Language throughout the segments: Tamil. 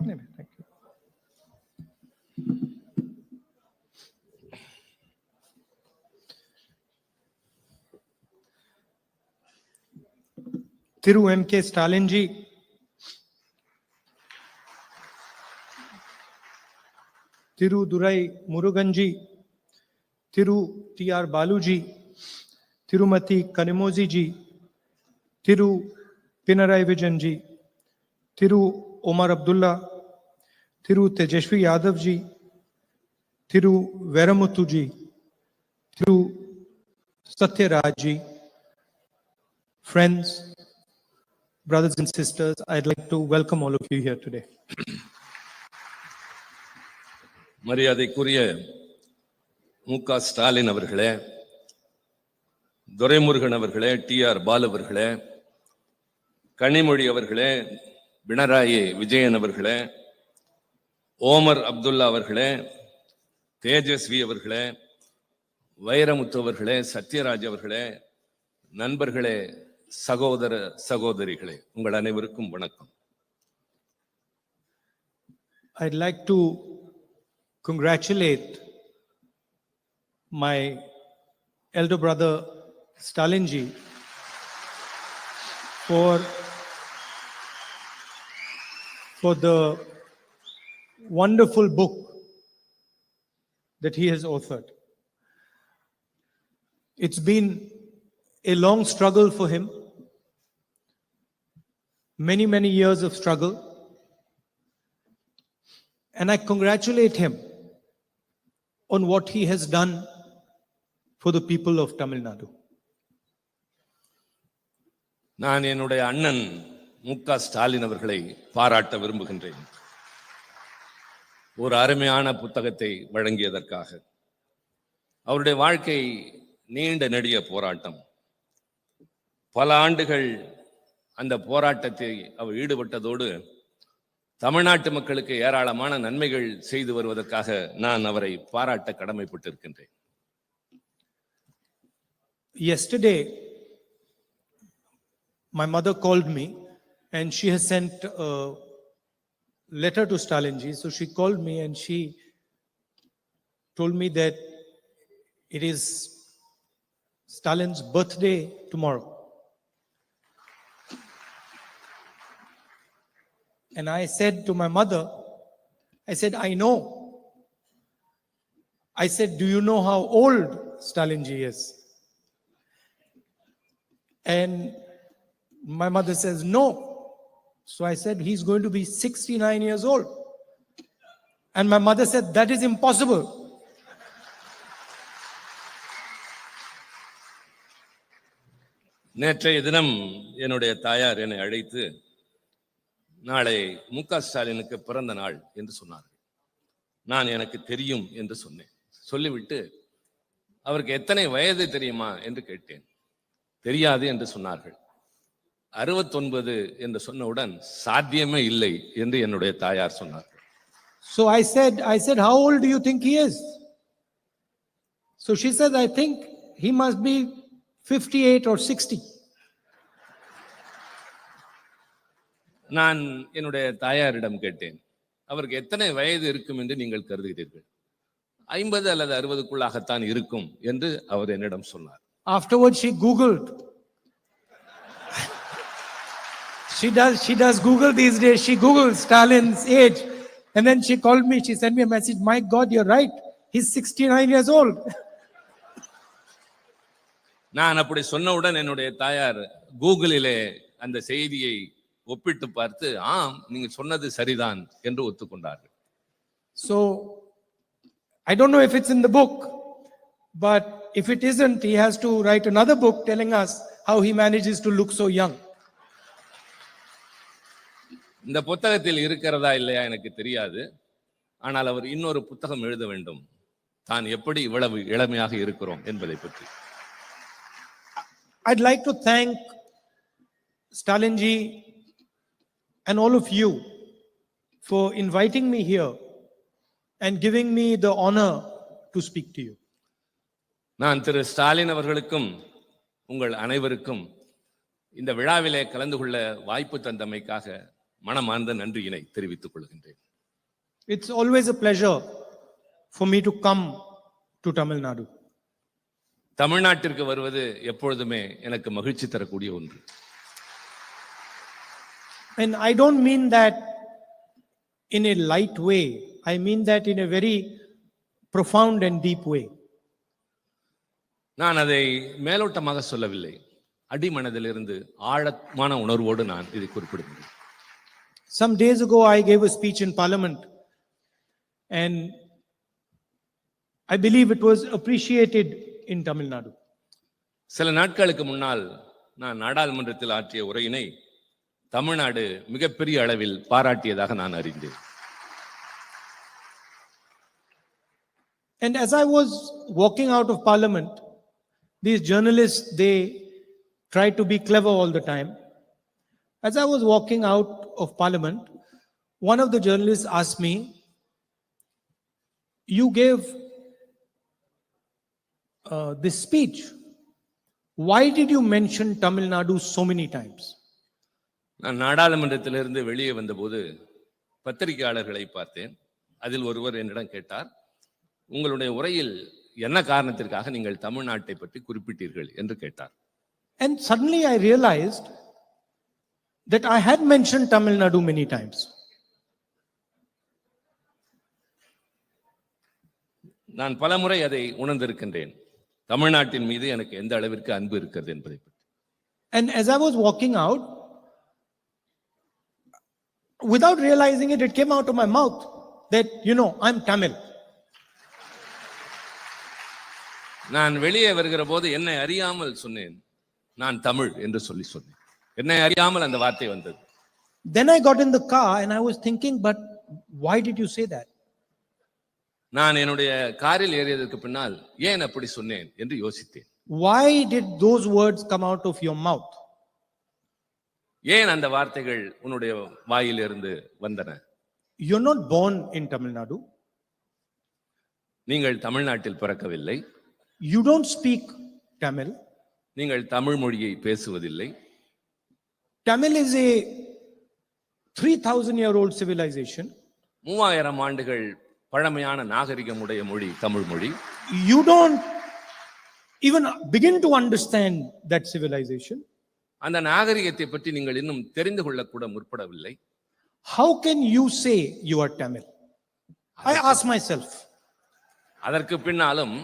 Anyway, thank you. M K Stalin ji Thiru Durai Murugan ji Thiru T R Baalu ji Thirumathi Kanimozhi ji vision ji Thiru Omar Abdullah, Thiru Tejashvi Yadav ji, Thiru Veramuthu ji, Thiru Satyaraj ji, friends, brothers and sisters, I'd like to welcome all of you here today. மரியாதைக்குரிய மு க ஸ்டாலின் அவர்களே துரைமுருகன் அவர்களே டி ஆர் பால் அவர்களே கனிமொழி அவர்களே பினராயி விஜயன் அவர்களே ஓமர் அப்துல்லா அவர்களே தேஜஸ்வி அவர்களே வைரமுத்து அவர்களே சத்யராஜ் அவர்களே நண்பர்களே சகோதர சகோதரிகளே உங்கள் அனைவருக்கும் வணக்கம். I'd like to congratulate my elder brother Stalin ji for for for the wonderful book that he has authored. It's been a long struggle for him, many, many years of struggle. And I congratulate him on what he has done for the people of Tamil Nadu. நான் என்னுடைய அண்ணன் மு க ஸ்டாலின் அவர்களை பாராட்ட விரும்புகின்றேன். ஒரு அருமையான புத்தகத்தை வழங்கியதற்காக. அவருடைய வாழ்க்கை நீண்ட நெடிய போராட்டம். பல ஆண்டுகள் அந்த போராட்டத்தை அவர் ஈடுபட்டதோடு தமிழ்நாட்டு மக்களுக்கு ஏராளமான நன்மைகள் செய்து வருவதற்காக நான் அவரை பாராட்ட கடமைப்பட்டிருக்கின்றேன். Yesterday, my mother called me and she has sent a letter to Stalinji. So she called me and she told me that it is Stalin's birthday tomorrow. And I said to my mother, I said, I know. I said, Do you know how old Stalinji is? And my mother says, No. So I said, He's going to be 69 years old. And my mother said, That is impossible. நேற்றைய தினம் என்னுடைய தாயார் என்னை அழைத்து நாளை மு க ஸ்டாலினுக்கு பிறந்த நாள் என்று சொன்னார்கள். நான் எனக்கு தெரியும் என்று சொன்னேன். சொல்லிவிட்டு அவருக்கு எத்தனை வயது தெரியுமா? என்று கேட்டேன். தெரியாது என்று சொன்னார்கள். அறுபத்தொன்பது என்று சொன்னவுடன் சாத்தியமே இல்லை என்று என்னுடைய தாயார் சொன்னார்கள் So I said, I said, How old do you think he is? So she said, I think he must be 58 or 60. நான் என்னுடைய தாயாரிடம் கேட்டேன் அவருக்கு எத்தனை வயது இருக்கும் என்று நீங்கள் கருதுகிறீர்கள் ஐம்பது அல்லது அறுபதுக்குள்ளாகத்தான் இருக்கும் என்று அவர் என்னிடம் சொன்னார் Afterwards, she Googled. She does, she does Google these days. She Googled Stalin's age. And then she called me. She sent me a message. My God, you're right. He's 69 years old. நான் அப்படி சொன்னவுடன் என்னுடைய தாயார் கூகுளிலே அந்த செய்தியை ஒப்பிட்டு பார்த்து ஆம் நீங்க சொன்னது சரிதான் என்று ஒத்துக்கொண்டார்கள் So I don't know if it's in the book, but if it isn't, he has to write another book telling us how he manages to look so young. இந்த புத்தகத்தில் இருக்கிறதா இல்லையா எனக்கு தெரியாது. ஆனால் அவர் இன்னொரு புத்தகம் எழுத வேண்டும். தான் எப்படி இவ்வளவு இளமையாக இருக்கிறோம் என்பதை பற்றி. I'd like to thank Stalinji and all of you for inviting me here and giving me the honor to speak to you. நான் திரு ஸ்டாலின் அவர்களுக்கும் உங்கள் அனைவருக்கும் இந்த விழாவிலே கலந்து கொள்ள வாய்ப்பு தந்தமைக்காக மனமார்ந்த நன்றியினை தெரிவித்துக் கொள்கின்றேன். Always a pleasure for me to come to Tamil Nadu. தமிழ்நாட்டிற்கு வருவது எப்பொழுதுமே எனக்கு மகிழ்ச்சி தரக்கூடிய ஒன்று. And I don't mean that in a light way, I mean that in a very profound and deep way. நான் அதை மேலோட்டமாக சொல்லவில்லை. அடிமனதிலிருந்து ஆழமான உணர்வோடு நான் இதை குறிப்பிடுகிறேன். Some days ago, I gave a speech in Parliament, and I believe it was appreciated in Tamil Nadu. சில நாட்களுக்கு முன்னால் நான் நாடாளுமன்றத்தில் ஆற்றிய உரையினை தமிழ்நாடு மிகப்பெரிய அளவில் பாராட்டியதாக நான் அறிந்தேன் And as I was walking out of Parliament, these journalists, they try to be clever all the time. As I was walking out of Parliament, one of the journalists asked me, You gave uh, this speech. Why did you mention Tamil Nadu so many times? நான் நாடாளுமன்றத்திலிருந்து வெளியே வந்தபோது பத்திரிகையாளர்களை பார்த்தேன் அதில் ஒருவர் என்னிடம் கேட்டார் உங்களுடைய உரையில் என்ன காரணத்திற்காக நீங்கள் தமிழ்நாட்டை பற்றி குறிப்பிட்டீர்கள் என்று கேட்டார் And suddenly I realized that I had mentioned Tamil Nadu many times. நான் பலமுறை அதை உணர்ந்திருக்கின்றேன் தமிழ்நாட்டின் மீது எனக்கு எந்த அளவிற்கு அன்பு இருக்கிறது என்பதை பற்றி And as I was walking out, without realizing it, it came out of my mouth that, you know, I'm Tamil. நான் வெளியே வருகிற போது என்னை அறியாமல் சொன்னேன் நான் தமிழ் என்று சொல்லி சொன்னேன் என்னை அறியாமல் அந்த வார்த்தை வந்தது Then I got in the car and I was thinking, but why did you say that? நான் என்னுடைய காரில் ஏறியதற்கு பின்னால் ஏன் அப்படி சொன்னேன் என்று யோசித்தேன் Why did those words come out of your mouth? ஏன் அந்த வார்த்தைகள் உன்னுடைய வாயிலிருந்து வந்தன You're not born in Tamil Nadu. நீங்கள் தமிழ்நாட்டில் பிறக்கவில்லை You don't speak Tamil. நீங்கள் தமிழ் மொழியை பேசுவதில்லை Tamil is a 3,000 year old civilization. மூவாயிரம் ஆண்டுகள் பழமையான நாகரிகமுடைய மொழி தமிழ் மொழி You don't even begin to understand that civilization. அந்த நாகரிகத்தை பற்றி நீங்கள் இன்னும் தெரிந்து கொள்ளக்கூட முற்படவில்லை How can you say you are Tamil? I ask myself. அதற்கு பின்னாலும்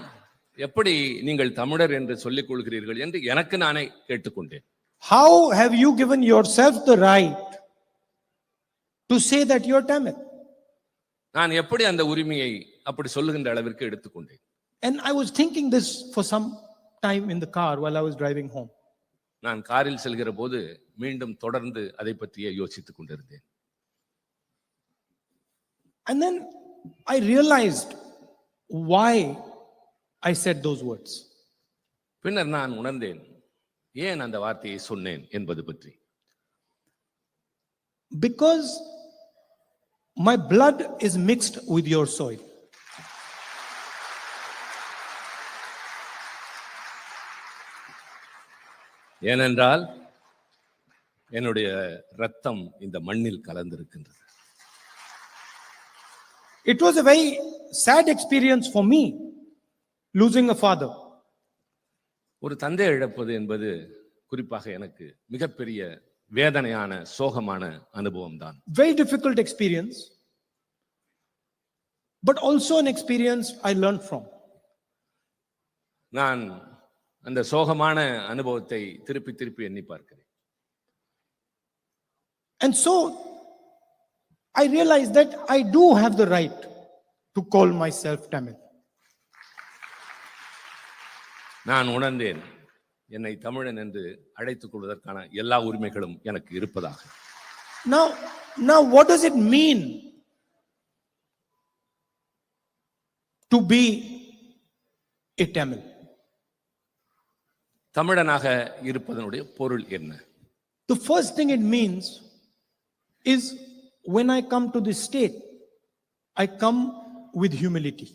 எப்படி நீங்கள் தமிழர் என்று சொல்லிக் கொள்கிறீர்கள் என்று எனக்கு நானே கேட்டுக்கொண்டேன் How have you given yourself the right to say that you're Tamil? நான் எப்படி அந்த உரிமையை அப்படி சொல்லுகின்ற அளவிற்கு எடுத்துக்கொண்டேன் And I was thinking this for some time in the car while I was driving home. நான் காரில் செல்கிற போது மீண்டும் தொடர்ந்து அதை பற்றியே யோசித்துக் கொண்டிருந்தேன் And then I realized why I said those words. பின்னர் நான் உணர்ந்தேன் ஏன் அந்த வார்த்தையை சொன்னேன் என்பது பற்றி Because my blood is mixed with your soil. ஏனென்றால் என்னுடைய ரத்தம் இந்த மண்ணில் கலந்திருக்கின்றது It was a very sad experience for me losing a father. ஒரு தந்தை இழப்பது என்பது குறிப்பாக எனக்கு மிகப்பெரிய வேதனையான சோகமான அனுபவம் தான் Very difficult experience, but also an experience I learned from. நான் அந்த சோகமான அனுபவத்தை திருப்பி திருப்பி எண்ணி பார்க்கிறேன் And so I realized that I do have the right to call myself Tamil. நான் உணர்ந்தேன் என்னை தமிழன் என்று அழைத்துக் கொள்வதற்கான எல்லா உரிமைகளும் எனக்கு இருப்பதாக Now, now what does it mean to be a Tamil? தமிழனாக இருப்பதனுடைய பொருள் என்ன The first thing it means is when I come to this state, I come with humility.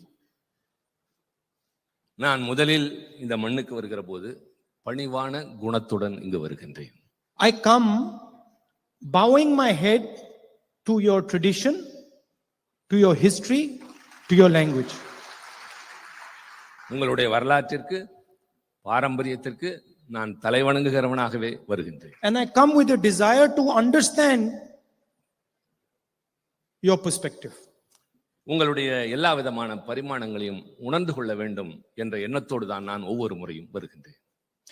நான் முதலில் இந்த மண்ணுக்கு வருகிற போது பணிவான குணத்துடன் இங்கு வருகின்றேன் I come bowing my head to your tradition, to your history, to your language. உங்களுடைய வரலாற்றிற்கு பாரம்பரியத்திற்கு நான் தலைவணங்குகிறவனாகவே வருகின்றேன் And I come with a desire to understand your perspective. உங்களுடைய எல்லா விதமான பரிமாணங்களையும் உணர்ந்து கொள்ள வேண்டும் என்ற எண்ணத்தோடு தான் நான் ஒவ்வொரு முறையும் வருகின்றேன்.